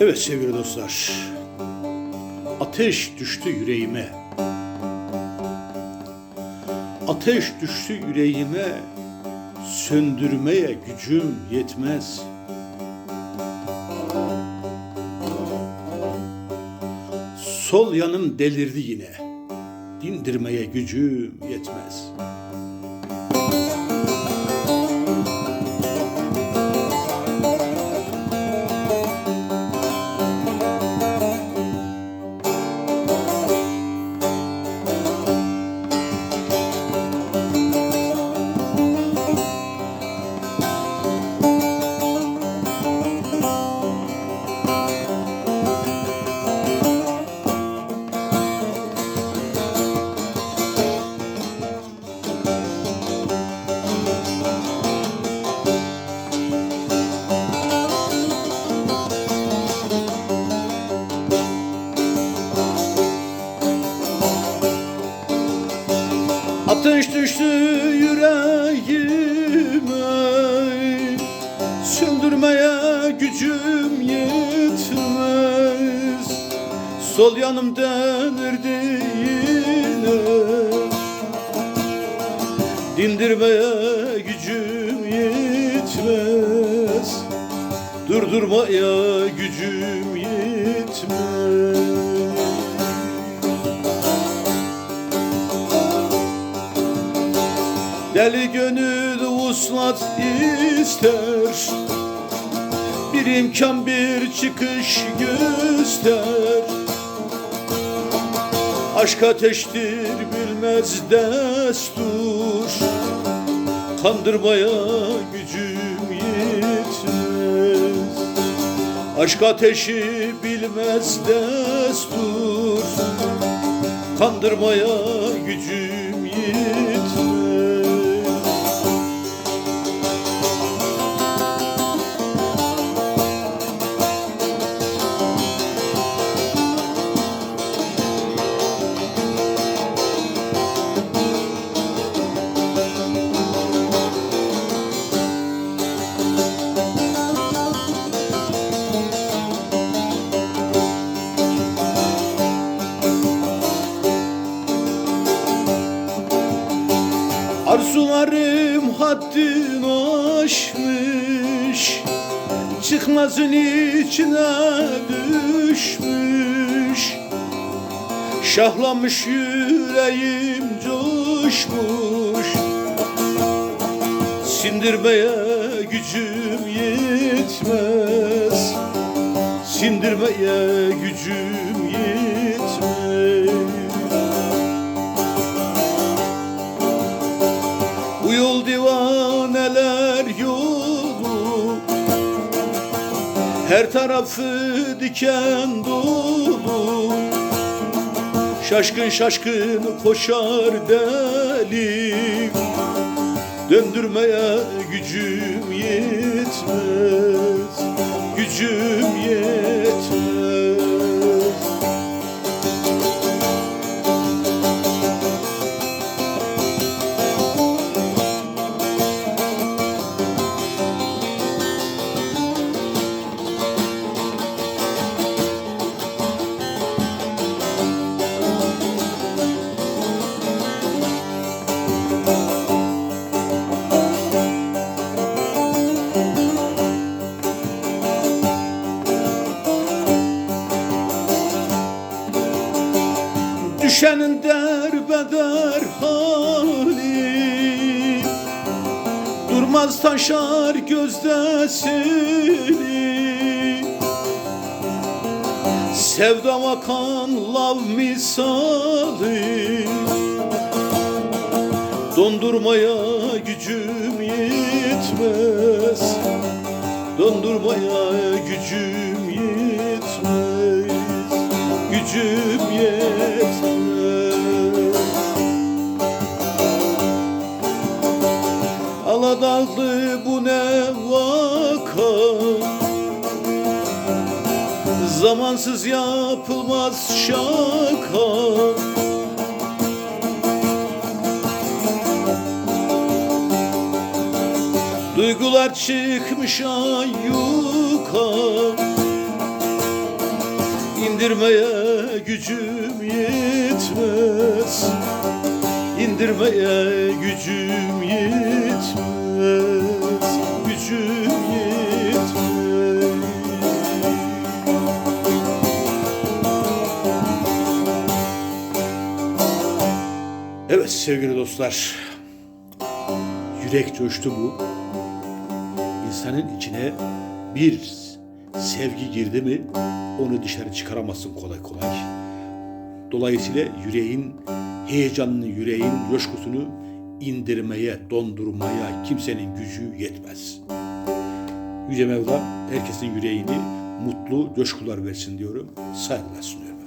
Evet sevgili dostlar. Ateş düştü yüreğime. Ateş düştü yüreğime. Söndürmeye gücüm yetmez. Sol yanım delirdi yine. Dindirmeye gücüm yetmez. Söndürmeye gücüm yetmez. Sol yanım denirdi yine Dindirmeye gücüm yetmez. Durdurmaya gücüm yetmez. Deli gönül uslat ister Bir imkan bir çıkış göster. Aşk ateştir bilmez destur. Kandırmaya gücüm yetmez. Aşk ateşi bilmez destur. Kandırmaya gücüm yetmez Arzularım haddin aşmış Çıkmazın içine düşmüş. Şahlamış yüreğim coşmuş Sindirmeye gücüm yetmez. Sindirmeye gücüm Her tarafı diken dolu Şaşkın şaşkın koşar deli Döndürmeye gücüm yetmez Gücüm yetmez Düşenin derbeder hali. Durmaz taşar gözdesini Sevdam akan lav misali. Dondurmaya gücüm yetmez. Dondurmaya gücüm yetmez. Gücüm yetmez Aladağlı bu ne vaka? Zamansız yapılmaz şaka. Duygular çıkmış ayyuka. İndirmeye gücüm yetmez İndirmeye gücüm yetmez Gücüm yetmez Evet sevgili dostlar Yürek coştu bu İnsanın içine bir sevgi girdi mi onu dışarı çıkaramazsın kolay kolay. Dolayısıyla yüreğin heyecanını, yüreğin coşkusunu indirmeye, dondurmaya kimsenin gücü yetmez. Yüce Mevla herkesin yüreğini mutlu coşkular versin diyorum. Saygılar sunuyorum.